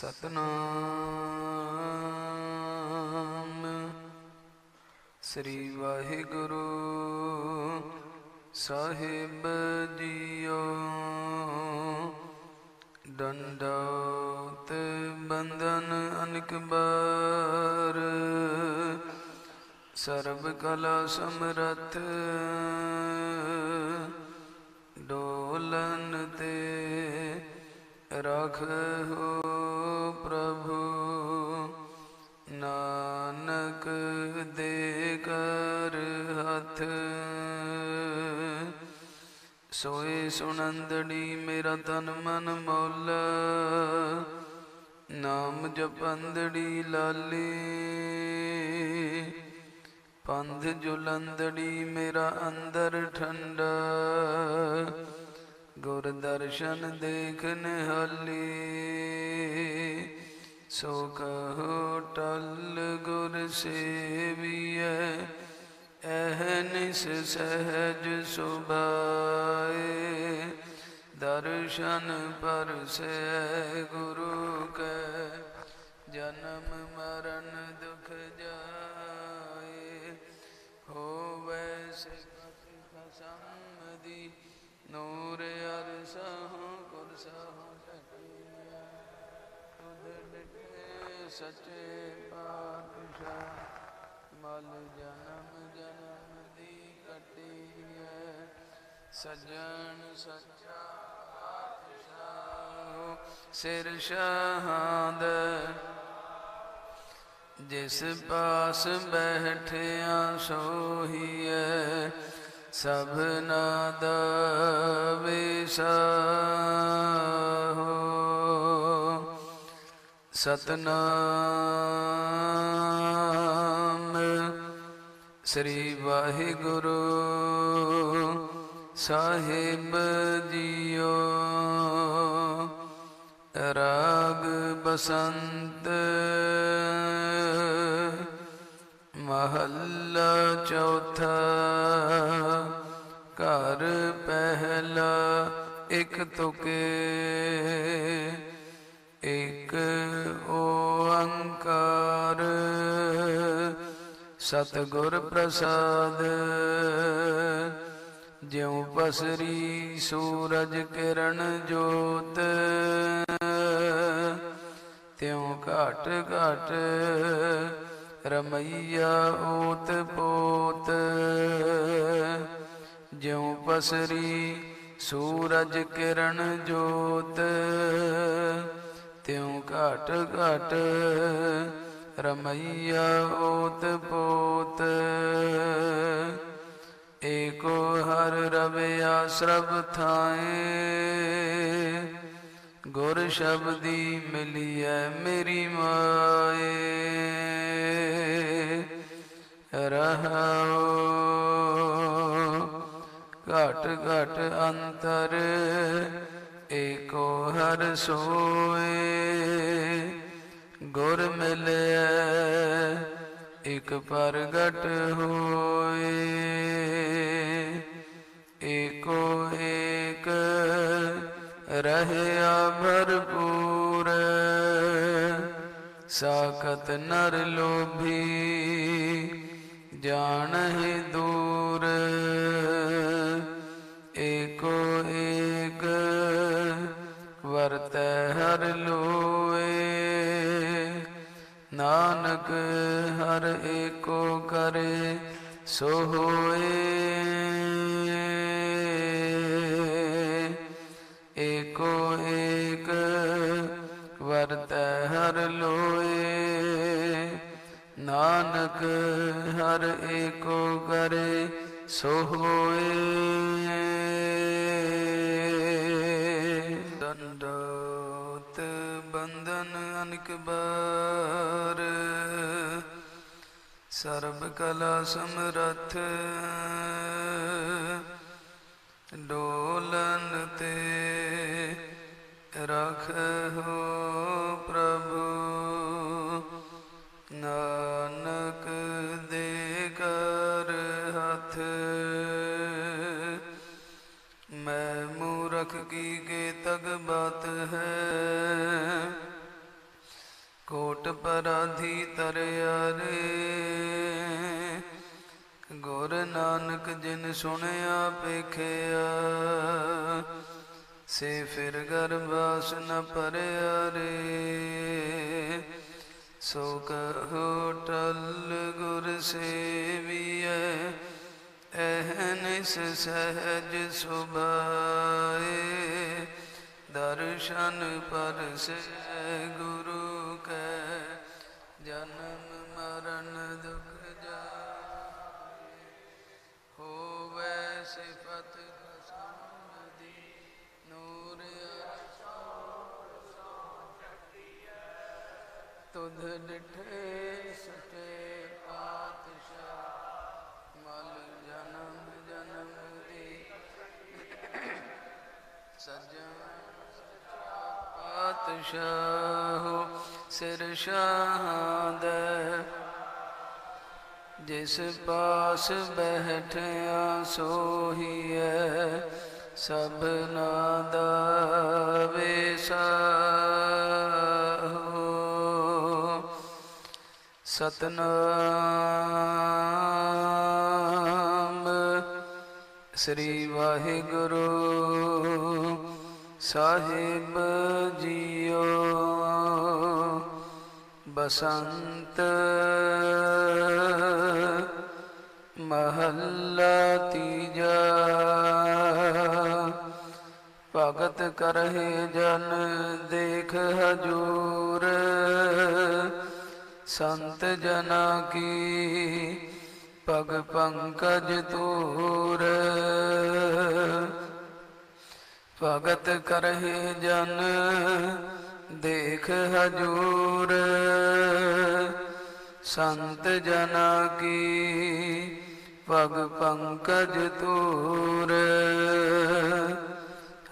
ਸਤਨਾਮ। ਸ੍ਰੀ ਵਾਹਿਗੁਰੂ ਸਾਹਿਬ ਜੀਓ। ਡੰਡੋਤ ਬੰਧਨ ਅਨਕ ਬਾਰ। ਸਰਬ ਕਲਾ ਸਮਰਥ। ਡੋਲਨ ਤੇ ਰਖੋ ਪ੍ਰਭੂ, ਨਾਨਕ ਦੇ ਕਰ ਹੱਥ। ਸੋਏ ਸੁਨੰਦੜੀ ਮੇਰਾ ਤਨ ਮਨ ਮੌਲ, ਨਾਮ ਜਪੰਦੜੀ ਲਾਲੀ। ਪੰਧ ਜੁਲੰਦੜੀ ਮੇਰਾ ਅੰਦਰ ਠੰਡਾ ਗੁਰ ਦਰਸ਼ਨ ਦੇਖ ਨਿਹਾਲੀ। ਸੋ ਕਹੋ ਟਲ ਗੁਰ ਸੇਵੀਐ ਐਹਨਿਸ ਸਹਿਜ ਸੁਭਾਏ। ਦਰਸ਼ਨ ਪਰਸੈ ਗੁਰੂ ਕੈ ਜਨਮ ਸੱਚੇ ਪਾਤਸ਼ਾਹ, ਮਲ ਜਨਮ ਜਨਮ ਦੀ ਕਟੀਐ ਸਜਣ ਸੱਚਾ ਪਾਤਸ਼ਾਹ, ਸਿਰ ਸ਼ਹਾਦ ਜਿਸ ਪਾਸ ਬੈਠਿਆ ਸੋਹੀਐ ਸਭਨਾ ਦਾ ਵਿਸਾਹੋ ਸਤਨਾਮ। ਸ੍ਰੀ ਵਾਹਿਗੁਰੂ ਸਾਹਿਬ ਜੀਓ। ਰਾਗ ਬਸੰਤ ਮਹੱਲਾ ਚੌਥਾ। ਘਰ ਪਹਿਲਾ ਇੱਕ ਤੁਕੇ। ਇਕ ਓੰਕਾਰ। ਸਤਿਗੁਰ ਪ੍ਰਸਾਦ, ਜਿਉ ਪਸਰੀ ਸੂਰਜ ਕਿਰਨ ਜੋਤ, ਤਿਉ ਘਟ ਘਟ ਰਮਈਆ ਓਤ ਪੋਤ। ਜਿਉ ਪਸਰੀ ਸੂਰਜ ਕਿਰਨ ਜੋਤ ਤਿਉ ਘਟ ਘਟ ਰਮਈਆ ਓਤ ਪੋਤ। ਏਕੋ ਹਰ ਰਵਿਆ ਸਰਬ ਥਾਏ। ਗੁਰ ਸ਼ਬਦੀ ਮਿਲਿਐ ਮੇਰੀ ਮਾਏ। ਰਹਾਉ ਘਟ ਘਟ ਅੰਤਰ ਏਕੋ ਹਰ ਸੋਏ, ਗੁਰ ਮਿਲਿਆ ਇਕ ਪ੍ਰਗਟ ਹੋਏ। ਏਕੋ ਏਕ ਰਹਿਆ ਭਰਪੂਰ, ਸਾਖਤ ਨਰ ਲੋਭੀ, ਜਾਣਹਿ ਦੂਰ। ਲੋਏ ਨਾਨਕ ਹਰ ਏਕੋ ਕਰੇ ਸੋ ਹੋਏ ਏਕੋ ਏਕ ਵਰਤੈ ਹਰ ਲੋਏ। ਨਾਨਕ ਹਰ ਏਕੋ ਕਰੇ ਸੋ ਹੋਏ ਸਰਬ ਕਲਾ ਸਮਰਥ। ਡੋਲਨ ਤੇ ਰਖੋ ਪ੍ਰਭੂ। ਨਾਨਕ ਦੇ ਕਰ ਹੱਥ। ਮੈਂ ਮੂਰਖ ਕੀ ਕੇ ਤਗ ਨਾਨਕ ਜਿਨ ਸੁਣਿਆ ਪੇਖਿਆ ਸੇ ਫਿਰ ਗਰਬਾਸ ਨ ਪਰਿਆ ਰੇ। ਸੋ ਕਹੋ ਟਲ ਗੁਰ ਸੇਵੀਐ ਐਹਨਿਸ ਸਹਿਜ ਸੁਭਾਏ। ਦਰਸ਼ਨ ਪਰਸੈ ਗੁਰੂ ਕੈ ਜਨਮ ਤੁਧ ਡਿਠੇ ਸਚੇ ਪਾਤਸ਼ਾਹ। ਮਲ ਜਨਮ ਜਨਮ ਦੀ ਸਜਣ ਪਾਤਸ਼ਾਹ, ਸਿਰ ਸ਼ਾਹਦ ਜਿਸ ਪਾਸ ਬੈਠਿਆ ਸੋਹੀਐ ਸਭਨਾ ਦਾ ਵੇਸਾਹੋ ਸਤਨਾਮ। ਸ੍ਰੀ ਵਾਹਿਗੁਰੂ ਸਾਹਿਬ ਜੀਓ। ਬਸੰਤ ਮਹੱਲਾ ਤੀਜਾ। ਭਗਤ ਕਰਹਿ ਜਨ ਦੇਖ ਹਜੂਰ। ਸੰਤ ਜਨਾ ਕੀ, ਪਗ ਪੰਕਜ ਤੂਰ ਭਗਤ ਕਰਹਿ ਜਨ, ਦੇਖ ਹਜੂਰ। ਸੰਤ ਜਨਾ ਕੀ, ਪਗ ਪੰਕਜ ਤੂਰ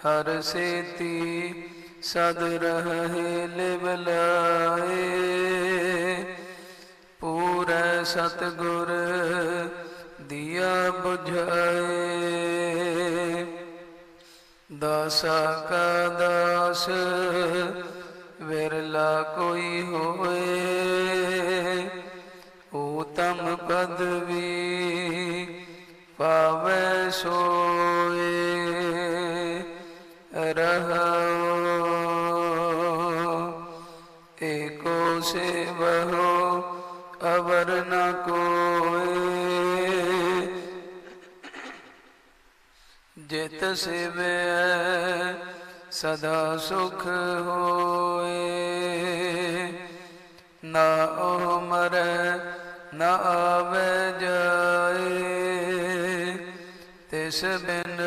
ਹਰ ਸੇਤੀ ਸਦ ਰਹੇ ਲਿਵ ਲਾਏ। ਸਤਗੁਰ ਦੀਆ 부ਝਾਏ ਦਾਸਾ ਕਾ ਦਾਸ, ਵਿਰਲਾ ਕੋਈ ਹੋਏ। ਊਤਮ ਪਦਵੀ ਪਾਵੈ ਸੋਏ। ਰਹਾਉ ਏਕੋ ਸੇਵਹੁ ਅਵਰਨ ਸੇਵੈ ਸਦਾ ਸੁਖ ਹੋਏ। ਨਾ ਉਹ ਮਰੈ, ਨਾ ਆਵੇ ਜਾਏ। ਤਿਸ ਬਿਨ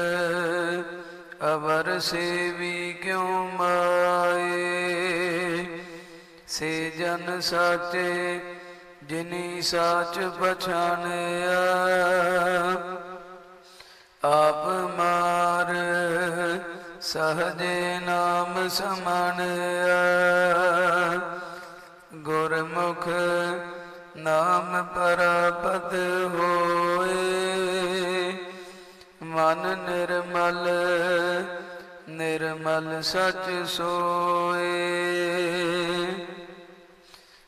ਅਵਰ ਸੇਵੀ ਕਿਉ ਮਾਏ? ਸੇ ਜਨ ਸਾਚੇ, ਜਿਨੀ ਸਾਚ ਪਛਾਣਿਆ। ਆਪ ਮਾਰ ਸਹਜੇ ਨਾਮ ਸਮਣਿਆ ਗੁਰਮੁਖ ਨਾਮ ਪਰਾਪਤ ਹੋਏ। ਮਨ ਨਿਰਮਲ ਨਿਰਮਲ ਸਚ ਸੋਏ।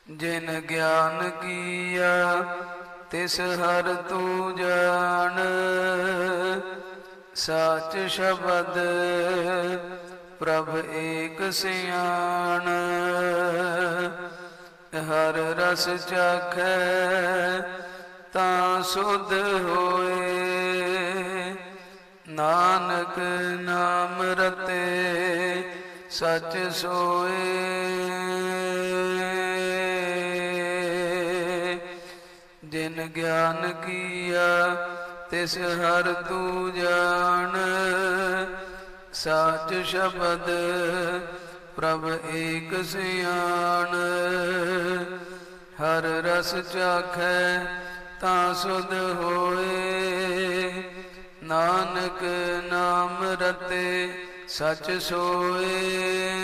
ਜਿਨ ਗਿਆਨ ਕੀਆ, ਤਿਸ ਹਰ ਤੂੰ ਜਾਣ। ਸਾਚ ਸ਼ਬਦ ਪ੍ਰਭ ਏਕ ਸਿਆਣ। ਹਰ ਰਸ ਚਾਖੈ ਤਾਂ ਸੁਧ ਹੋਏ। ਨਾਨਕ ਨਾਮ ਰਤੇ ਸਚ ਸੋਏ। ਜਿਨ ਗਿਆਨ ਕੀਆ ਤਿਸ ਹਰ ਤੂ ਜਾਣ। ਸਾਚ ਸ਼ਬਦ ਪ੍ਰਭ ਏਕ ਸਿਆਣ। ਹਰ ਰਸ ਚਾਖੈ ਤਾਂ ਸੁਧ ਹੋਏ। ਨਾਨਕ ਨਾਮ ਰਤੇ ਸਚ ਸੋਏ।